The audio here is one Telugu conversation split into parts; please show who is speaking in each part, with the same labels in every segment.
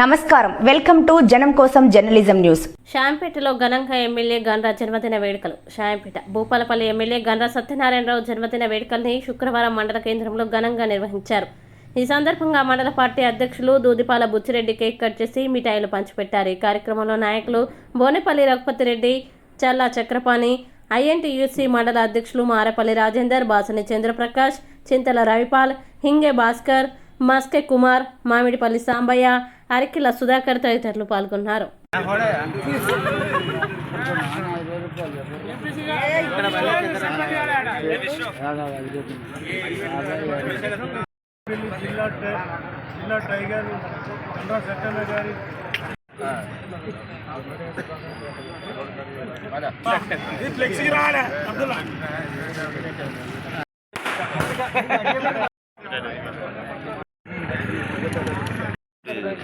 Speaker 1: నమస్కారం. వెల్కమ్ టు జనం కోసం జర్నలిజం న్యూస్.
Speaker 2: షాంపేటలో ఘనంగా ఎమ్మెల్యే గన్రా జన్మదిన వేడుకలు. షాంపేట భూపాలపల్లి ఎమ్మెల్యే గన్రా సత్యనారాయణరావు జన్మదిన వేడుకల్ని శుక్రవారం మండల కేంద్రంలో ఘనంగా నిర్వహించారు. ఈ సందర్భంగా మండల పార్టీ అధ్యక్షులు దూదిపాల బుచ్చిరెడ్డి కేక్ కట్ చేసి మిఠాయిలు పంచిపెట్టారు. ఈ కార్యక్రమంలో నాయకులు బోనేపల్లి రఘుపతి రెడ్డి చల్లా చక్రపాణి ఐఎన్టీయూసీ మండల అధ్యక్షులు మారపల్లి రాజేందర్ బాసని చంద్రప్రకాష్ చింతల రవిపాల్ హింగే భాస్కర్ మస్కె కుమార్ మామిడిపల్లి సాంబయ్య అరకిల సుధాకర్ తదితరులు పాల్గొన్నారు.
Speaker 3: జిల్లా టైగర్ గారి ఫ్లెక్సీ రాలే అబ్దుల్లా.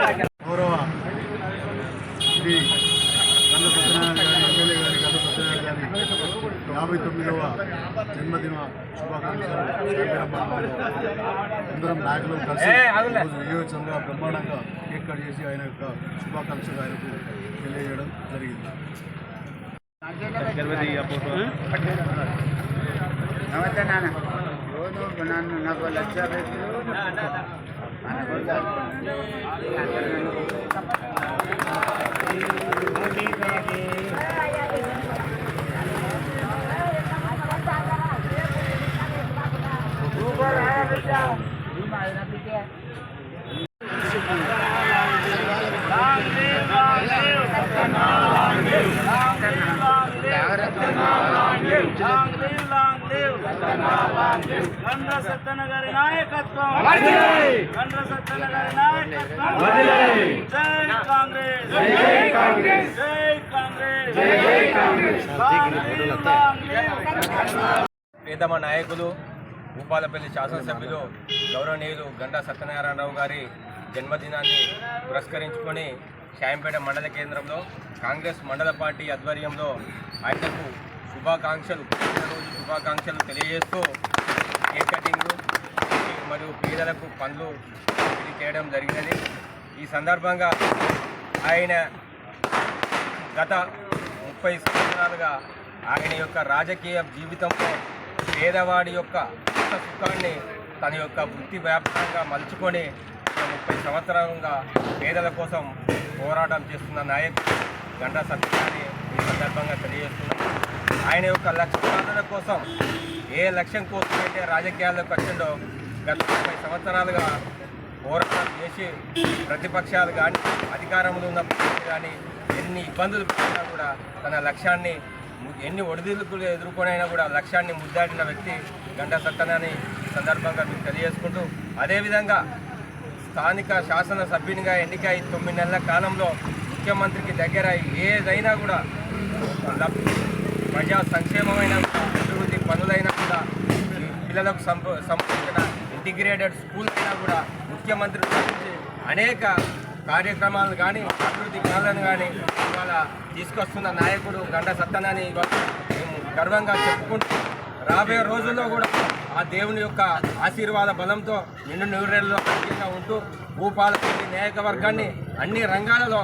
Speaker 3: గౌరవ శ్రీ గంధ సత్యనారాయణ గారి ఎమ్మెల్యే గారి గంధ సత్యనారాయణ గారి యాభై తొమ్మిదవ జన్మదిన శుభాకాంక్షలు. అందరం నాయకులు కలిసి ఈరోజు విజయోత్సవంగా బ్రహ్మాండంగా కేక్ కట్ చేసి ఆయన యొక్క శుభాకాంక్షలు ఆయనకు తెలియజేయడం జరిగింది.
Speaker 4: నమస్తే నాన్న. बनाना ना को लच्छा बेच लो ना ना खाना बोल दो ऊपर है Thank you.
Speaker 3: గండ్ర సత్తన్న గారి నాయకత్వం. గండ్ర సత్తన్న గారి నాయకత్వం. జై కాంగ్రెస్. జై కాంగ్రెస్. జై కాంగ్రెస్. జై కాంగ్రెస్.
Speaker 5: ప్రియతమ నాయకులు భూపాలపల్లి శాసనసభ్యులు గౌరవనీయులు గంటా సత్యనారాయణరావు గారి జన్మదినాన్ని పురస్కరించుకొని శాయంపేట మండల కేంద్రంలో కాంగ్రెస్ మండల పార్టీ ఆధ్వర్యంలో ఆయనకు శుభాకాంక్షలు. రోజు శుభాకాంక్షలు తెలియజేస్తూ కేక్ కటింగ్ మరియు పేదలకు పనులు చేయడం జరిగినది. ఈ సందర్భంగా ఆయన గత ముప్పై సంవత్సరాలుగా ఆయన యొక్క రాజకీయ జీవితంలో పేదవాడి యొక్క సుఖాన్ని తన యొక్క వృత్తి వ్యాప్తంగా మలుచుకొని ముప్పై సంవత్సరాలుగా పేదల కోసం పోరాటం చేస్తున్న నాయకుడు గంటా సత్యాన్ని ఈ సందర్భంగా తెలియజేస్తున్నాను. ఆయన యొక్క లక్ష్య సాధన కోసం ఏ లక్ష్యం కోసం అయితే రాజకీయాల్లోకి వచ్చిండో గత ముప్పై సంవత్సరాలుగా పోరాటం చేసి ప్రతిపక్షాలు కానీ అధికారంలో ఉన్న కానీ ఎన్ని ఇబ్బందులు పెట్టినా కూడా తన లక్ష్యాన్ని ఎన్ని ఒడిదుడుకులు ఎదుర్కొనైనా కూడా లక్ష్యాన్ని ముద్దాడిన వ్యక్తి గంటా సత్తనాన్ని సందర్భంగా మీకు తెలియజేసుకుంటూ అదేవిధంగా స్థానిక శాసన సభ్యునిగా ఎన్నికై తొమ్మిది నెలల కాలంలో ముఖ్యమంత్రికి దగ్గర ఏదైనా కూడా లబ్- ప్రజా సంక్షేమమైన కూడా, అభివృద్ధి పనులైనా కూడా పిల్లలకు సంబంధించిన ఇంటిగ్రేటెడ్ స్కూల్ అయినా కూడా ముఖ్యమంత్రి అనేక కార్యక్రమాలు కానీ అభివృద్ధి పనులను కానీ ఇవాళ తీసుకొస్తున్న నాయకుడు గండ సత్తనాన్ని మేము గర్వంగా చెప్పుకుంటూ రాబోయే రోజుల్లో కూడా ఆ దేవుని యొక్క ఆశీర్వాద బలంతో నిండు నూరేళ్ళలో ఉంటూ భూపాలపల్లి నాయకవర్గాన్ని అన్ని రంగాలలో